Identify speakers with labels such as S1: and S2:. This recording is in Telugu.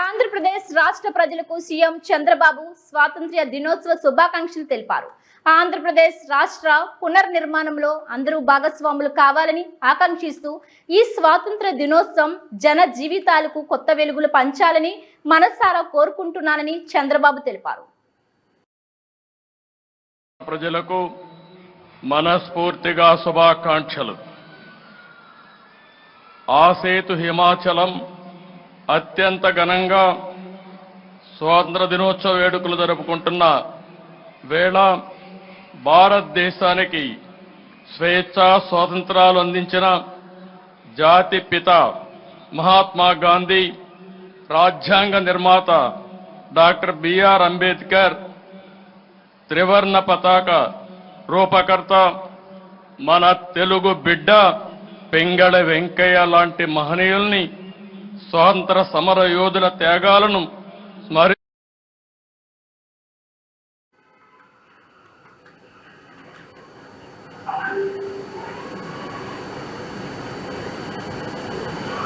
S1: ఆంధ్రప్రదేశ్ రాష్ట్ర ప్రజలకు సీఎం చంద్రబాబు స్వాతంత్ర్య దినోత్సవ శుభాకాంక్షలు తెలిపారు. ఆంధ్రప్రదేశ్ రాష్ట్ర పునర్నిర్మాణంలో అందరూ భాగస్వాములు కావాలని ఆకాంక్షిస్తూ ఈ స్వాతంత్ర దినోత్సవం జన జీవితాలకు కొత్త వెలుగులు పంచాలని మనసారా కోరుకుంటున్నానని చంద్రబాబు తెలిపారు.
S2: ప్రజలకు మనస్ఫూర్తిగా శుభాకాంక్షలు. ఆసేతు హిమాచలం అత్యంత ఘనంగా స్వాతంత్ర దినోత్సవ వేడుకలు జరుపుకుంటున్న వేళ భారతదేశానికి స్వేచ్ఛ స్వాతంత్రాలు అందించిన జాతి పిత మహాత్మా గాంధీ రాజ్యాంగ నిర్మాత డాక్టర్ బిఆర్ అంబేద్కర్ త్రివర్ణ పతాక రూపకర్త మన తెలుగు బిడ్డ పెంగళ వెంకయ్య లాంటి మహనీయుల్ని స్వాతంత్ర సమర యోధుల త్యాగాలను స్మరి